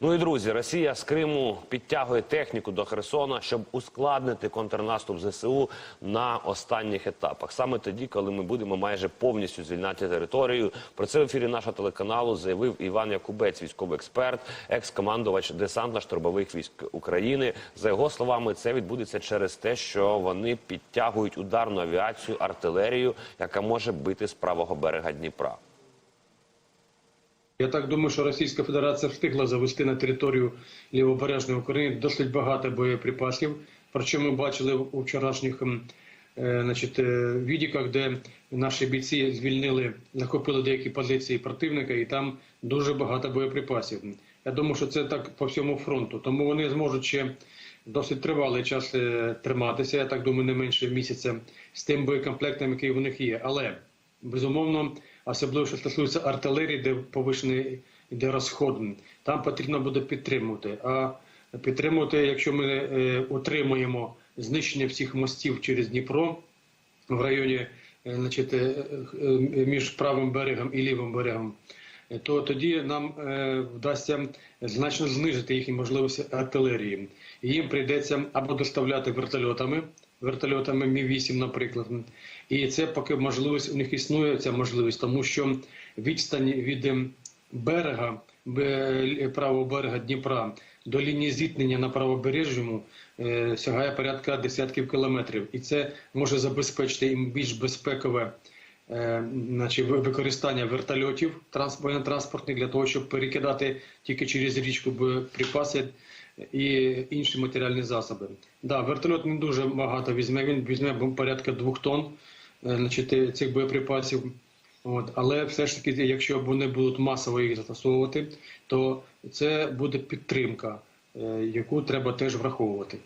Ну і друзі, Росія з Криму підтягує техніку до Херсона, щоб ускладнити контрнаступ ЗСУ на останніх етапах. Саме тоді, коли ми будемо майже повністю звільняти територію. Про це в ефірі нашого телеканалу заявив Іван Якубець, військовий експерт, екс-командувач десантно-штурмових військ України. За його словами, це відбудеться через те, що вони підтягують ударну авіацію, артилерію, яка може бити з правого берега Дніпра. Я так думаю, що Російська Федерація встигла завести на територію лівобережної України досить багато боєприпасів. Про що ми бачили у вчорашніх е, значить, е, відіках, де наші бійці звільнили, захопили деякі позиції противника, і там дуже багато боєприпасів. Я думаю, що це так по всьому фронту. Тому вони зможуть ще досить тривалий час е, триматися. Я так думаю, не менше місяця з тим боєкомплектом, який у них є. Але безумовно, особливо що стосується артилерії, де повишений йде розход, там потрібно буде підтримувати. А підтримувати, якщо ми е, отримуємо знищення всіх мостів через Дніпро в районі е, значить, е, між правим берегом і лівим берегом, то тоді нам е, вдасться значно знизити їхні можливості артилерії. Їм прийдеться або доставляти вертольотами, вертольотами Мі-8, наприклад. І це поки можливість у них існує ця можливість, тому що відстань від ем, берега правого берега Дніпра до лінії зіткнення на правобережжю е, сягає порядка десятків кілометрів, і це може забезпечити їм більш безпекове значить, використання вертольотів транс- транспортних для того, щоб перекидати тільки через річку боєприпаси і інші матеріальні засоби. Да, вертольот не дуже багато візьме. Він візьме порядка двох тонн е, значить, цих боєприпасів. От, але все ж таки, якщо вони будуть масово їх застосовувати, то це буде підтримка, е, яку треба теж враховувати.